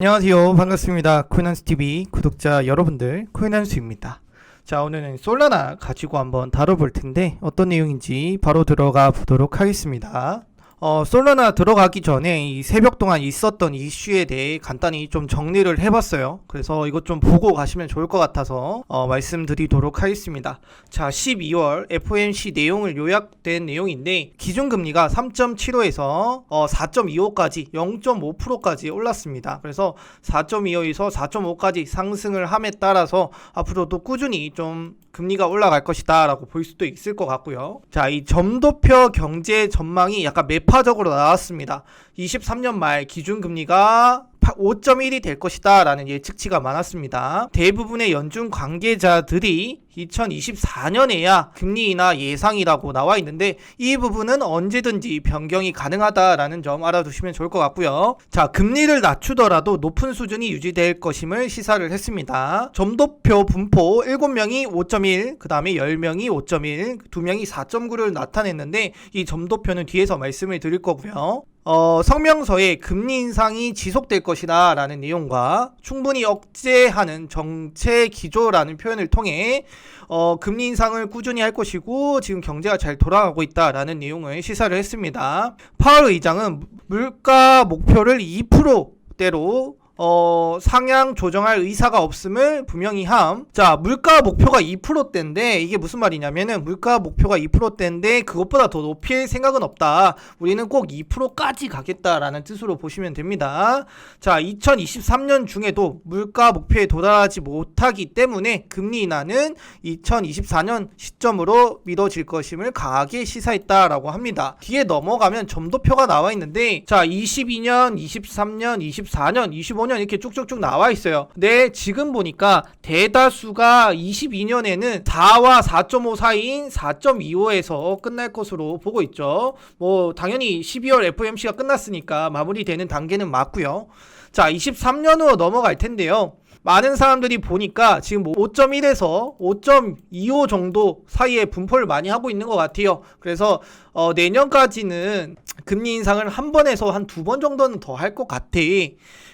안녕하세요. 반갑습니다. 코인한스TV 구독자 여러분들, 코인한수입니다. 자, 오늘은 솔라나 가지고 한번 다뤄볼 텐데, 어떤 내용인지 바로 들어가 보도록 하겠습니다. 어, 솔라나 들어가기 전에 이 새벽 동안 있었던 이슈에 대해 간단히 좀 정리를 해봤어요. 그래서 이것 좀 보고 가시면 좋을 것 같아서 어, 말씀드리도록 하겠습니다. 자, 12월 FOMC 내용을 요약된 내용인데 기준금리가 3.75에서 어, 4.25까지 0.5%까지 올랐습니다. 그래서 4.25에서 4.5까지 상승을 함에 따라서 앞으로도 꾸준히 좀 금리가 올라갈 것이다라고 볼 수도 있을 것 같고요. 자, 이 점도표 경제 전망이 약간 매파적으로 나왔습니다. 23년 말 기준금리가 5.1이 될 것이다 라는 예측치가 많았습니다. 대부분의 연준 관계자들이 2024년에야 금리 인하 예상이라고 나와 있는데 이 부분은 언제든지 변경이 가능하다라는 점 알아두시면 좋을 것 같고요. 자, 금리를 낮추더라도 높은 수준이 유지될 것임을 시사를 했습니다. 점도표 분포 7명이 5.1, 그 다음에 10명이 5.1, 2명이 4.9를 나타냈는데 이 점도표는 뒤에서 말씀을 드릴 거고요. 어, 성명서에 금리 인상이 지속될 것이다 라는 내용과 충분히 억제하는 정책 기조라는 표현을 통해 어, 금리 인상을 꾸준히 할 것이고 지금 경제가 잘 돌아가고 있다 라는 내용을 시사를 했습니다. 파월 의장은 물가 목표를 2%대로 어, 상향 조정할 의사가 없음을 분명히 함. 자, 물가 목표가 2%대인데 이게 무슨 말이냐면은 물가 목표가 2%대인데 그것보다 더 높일 생각은 없다. 우리는 꼭 2%까지 가겠다라는 뜻으로 보시면 됩니다. 자, 2023년 중에도 물가 목표에 도달하지 못하기 때문에 금리 인하는 2024년 시점으로 미뤄질 것임을 강하게 시사했다라고 합니다. 뒤에 넘어가면 점도표가 나와 있는데 자, 22년, 23년, 24년, 25년 2015년 이렇게 쭉쭉쭉 나와 있어요. 근데 지금 보니까 대다수가 22년에는 4와 4.5 사이인 4.25에서 끝날 것으로 보고 있죠. 뭐 당연히 12월 FOMC가 끝났으니까 마무리되는 단계는 맞고요. 자, 23년으로 넘어갈 텐데요. 많은 사람들이 보니까 지금 뭐 5.1에서 5.25 정도 사이에 분포를 많이 하고 있는 것 같아요. 그래서 어, 내년까지는 금리 인상을 한 번에서 한 두 번 정도는 더 할 것 같아.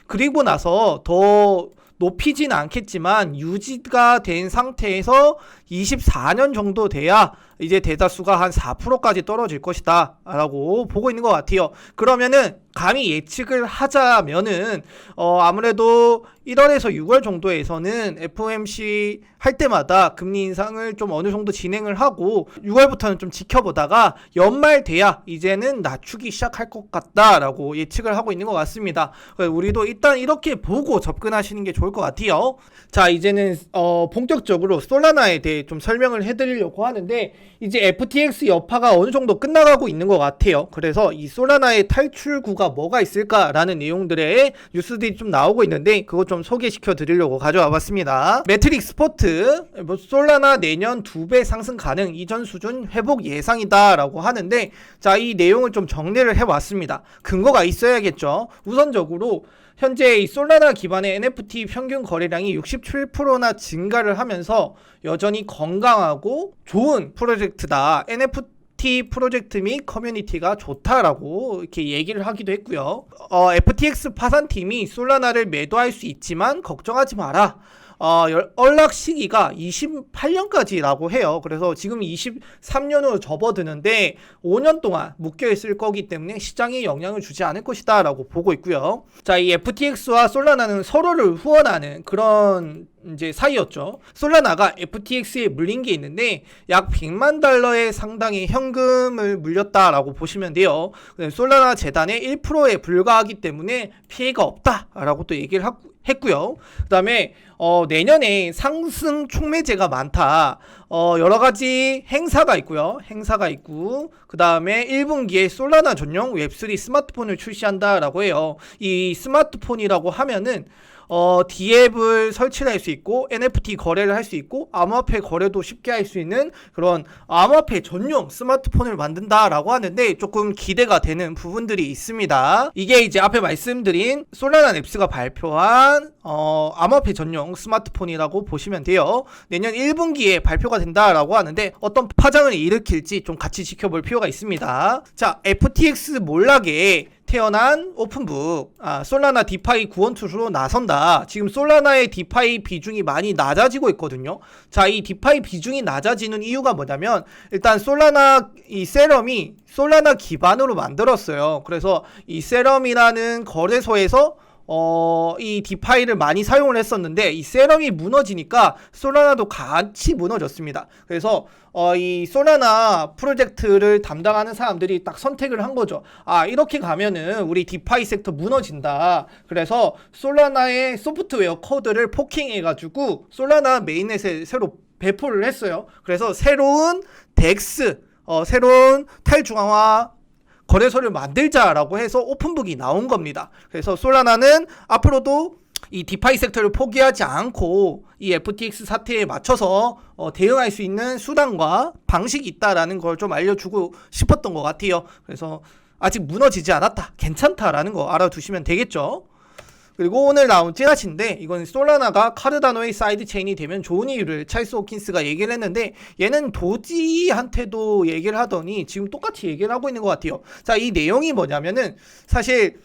그리고 나서 더 높이진 않겠지만 유지가 된 상태에서 24년 정도 돼야 이제 대다수가 한 4%까지 떨어질 것이다 라고 보고 있는 것 같아요. 그러면은 감히 예측을 하자면은 어 아무래도 1월에서 6월 정도에서는 FOMC 할 때마다 금리 인상을 좀 어느 정도 진행을 하고 6월부터는 좀 지켜보다가 연말 돼야 이제는 낮추기 시작할 것 같다라고 예측을 하고 있는 것 같습니다. 우리도 일단 이렇게 보고 접근하시는 게 좋을 것 같아요. 자 이제는 어 본격적으로 솔라나에 대해 좀 설명을 해드리려고 하는데 이제 FTX 여파가 어느 정도 끝나가고 있는 것 같아요. 그래서 이 솔라나의 탈출구가 뭐가 있을까라는 내용들의 뉴스들이 좀 나오고 있는데 그거 좀 소개시켜 드리려고 가져와 봤습니다. 매트릭 스 포트 뭐 솔라나 내년 두배 상승 가능 이전 수준 회복 예상이다라고 하는데 자 이 내용을 좀 정리를 해 왔습니다. 근거가 있어야겠죠. 우선적으로 현재 이 솔라나 기반의 NFT 평균 거래량이 67%나 증가를 하면서 여전히 건강하고 좋은 프로젝트다. NFT 프로젝트 및 커뮤니티가 좋다라고 이렇게 얘기를 하기도 했고요. 어, FTX 파산팀이 솔라나를 매도할 수 있지만 걱정하지 마라. 어, 연락 시기가 28년까지라고 해요. 그래서 지금 23년으로 접어드는데 5년 동안 묶여 있을 거기 때문에 시장에 영향을 주지 않을 것이다라고 보고 있고요. 자, 이 FTX와 솔라나는 서로를 후원하는 그런 이제 사이였죠. 솔라나가 FTX에 물린 게 있는데 약 100만 달러의 상당의 현금을 물렸다라고 보시면 돼요. 솔라나 재단의 1%에 불과하기 때문에 피해가 없다라고 또 얘기를 하고 했고요. 그다음에 어, 내년에 상승 촉매제가 많다. 어, 여러 가지 행사가 있고요. 행사가 있고 그 다음에 1분기에 솔라나 전용 웹3 스마트폰을 출시한다라고 해요. 이 스마트폰이라고 하면은 어, 디앱을 설치를 할 수 있고 NFT 거래를 할 수 있고 암호화폐 거래도 쉽게 할 수 있는 그런 암호화폐 전용 스마트폰을 만든다라고 하는데 조금 기대가 되는 부분들이 있습니다. 이게 이제 앞에 말씀드린 솔라나 앱스가 발표한 어, 암호화폐 전용 스마트폰이라고 보시면 돼요. 내년 1분기에 발표가 된다라고 하는데 어떤 파장을 일으킬지 좀 같이 지켜볼 필요가 있습니다. 자, FTX 몰락에 태어난 오픈북, 아, 솔라나 디파이 구원 투수로 나선다. 지금 솔라나의 디파이 비중이 많이 낮아지고 있거든요. 자, 이 디파이 비중이 낮아지는 이유가 뭐냐면 일단 솔라나 이 세럼이 솔라나 기반으로 만들었어요. 그래서 이 세럼이라는 거래소에서 어, 이 디파이를 많이 사용을 했었는데 이 세럼이 무너지니까 솔라나도 같이 무너졌습니다. 그래서 어, 이 솔라나 프로젝트를 담당하는 사람들이 딱 선택을 한 거죠. 아, 이렇게 가면은 우리 디파이 섹터 무너진다. 그래서 솔라나의 소프트웨어 코드를 포킹해가지고 솔라나 메인넷에 새로 배포를 했어요. 그래서 새로운 덱스, 어, 새로운 탈중앙화 거래소를 만들자라고 해서 오픈북이 나온 겁니다. 그래서 솔라나는 앞으로도 이 디파이 섹터를 포기하지 않고 이 FTX 사태에 맞춰서 어, 대응할 수 있는 수단과 방식이 있다라는 걸 좀 알려주고 싶었던 것 같아요. 그래서 아직 무너지지 않았다, 괜찮다라는 거 알아두시면 되겠죠. 그리고 오늘 나온 찌라시인데 이건 솔라나가 카르다노의 사이드 체인이 되면 좋은 이유를 찰스 호킨스가 얘기를 했는데 얘는 도지한테도 얘기를 하더니 지금 똑같이 얘기를 하고 있는 것 같아요. 자, 이 내용이 뭐냐면은 사실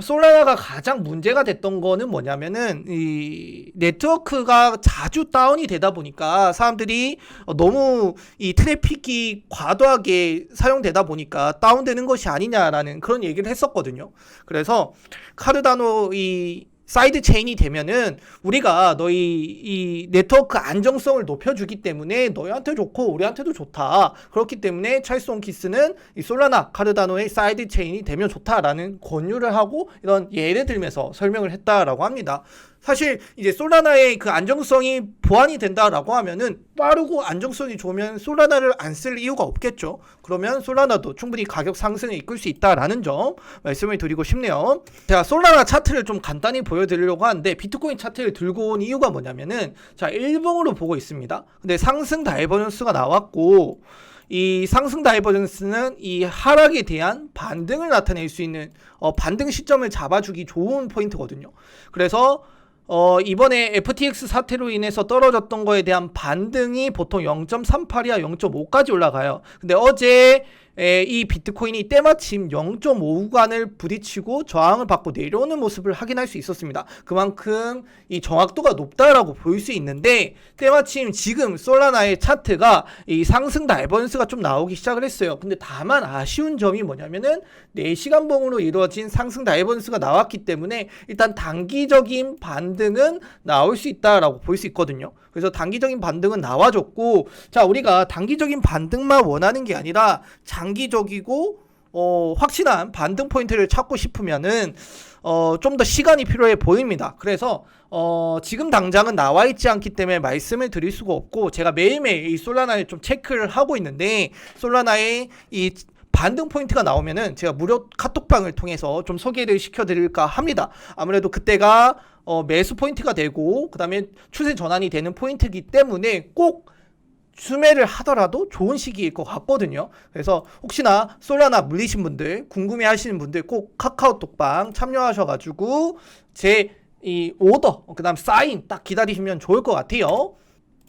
솔라나가 가장 문제가 됐던 거는 뭐냐면은 이 네트워크가 자주 다운이 되다 보니까 사람들이 어, 너무 이 트래픽이 과도하게 사용되다 보니까 다운되는 것이 아니냐라는 그런 얘기를 했었거든요. 그래서 카르다노 이 사이드 체인이 되면은 우리가 너희 이 네트워크 안정성을 높여주기 때문에 너희한테 좋고 우리한테도 좋다. 그렇기 때문에 찰스 온키스는 이 솔라나 카르다노의 사이드 체인이 되면 좋다라는 권유를 하고 이런 예를 들면서 설명을 했다라고 합니다. 사실 이제 솔라나의 그 안정성이 보완이 된다라고 하면은 빠르고 안정성이 좋으면 솔라나를 안 쓸 이유가 없겠죠. 그러면 솔라나도 충분히 가격 상승을 이끌 수 있다라는 점 말씀을 드리고 싶네요. 제가 솔라나 차트를 좀 간단히 보여드리려고 하는데 비트코인 차트를 들고 온 이유가 뭐냐면은 자 일봉으로 보고 있습니다. 근데 상승 다이버전스가 나왔고 이 상승 다이버전스는 이 하락에 대한 반등을 나타낼 수 있는 어, 반등 시점을 잡아주기 좋은 포인트거든요. 그래서 어, 이번에 FTX 사태로 인해서 떨어졌던 거에 대한 반등이 보통 0.38이야 0.5까지 올라가요. 근데 어제 에, 이 비트코인이 때마침 0.5 구간을 부딪히고 저항을 받고 내려오는 모습을 확인할 수 있었습니다. 그만큼 이 정확도가 높다라고 보일 수 있는데 때마침 지금 솔라나의 차트가 이 상승 다이버런스가 좀 나오기 시작을 했어요. 근데 다만 아쉬운 점이 뭐냐면은 4시간 봉으로 이루어진 상승 다이버런스가 나왔기 때문에 일단 단기적인 반등은 나올 수 있다라고 볼 수 있거든요. 그래서 단기적인 반등은 나와줬고 자 우리가 단기적인 반등만 원하는 게 아니라 장기적이고 어, 확실한 반등 포인트를 찾고 싶으면은 어, 좀 더 시간이 필요해 보입니다. 그래서 어, 지금 당장은 나와 있지 않기 때문에 말씀을 드릴 수가 없고 제가 매일매일 이 솔라나를 좀 체크를 하고 있는데 솔라나의 이 반등 포인트가 나오면은 제가 무료 카톡방을 통해서 좀 소개를 시켜드릴까 합니다. 아무래도 그때가 어, 매수 포인트가 되고 그 다음에 추세 전환이 되는 포인트이기 때문에 꼭 수매를 하더라도 좋은 시기일 것 같거든요. 그래서 혹시나 솔라나 물리신 분들, 궁금해 하시는 분들 꼭 카카오톡방 참여하셔가지고 제 이 오더, 그 다음 사인 딱 기다리시면 좋을 것 같아요.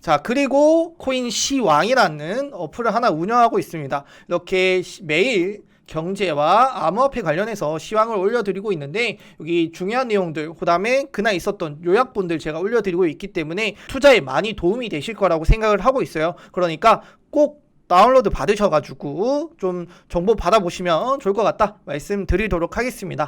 자, 그리고 코인 시왕이라는 어플을 하나 운영하고 있습니다. 이렇게 시- 매일 경제와 암호화폐 관련해서 시황을 올려드리고 있는데 여기 중요한 내용들 그다음에 그날 있었던 요약본들 제가 올려드리고 있기 때문에 투자에 많이 도움이 되실 거라고 생각을 하고 있어요. 그러니까 꼭 다운로드 받으셔가지고 좀 정보 받아보시면 좋을 것 같다 말씀드리도록 하겠습니다.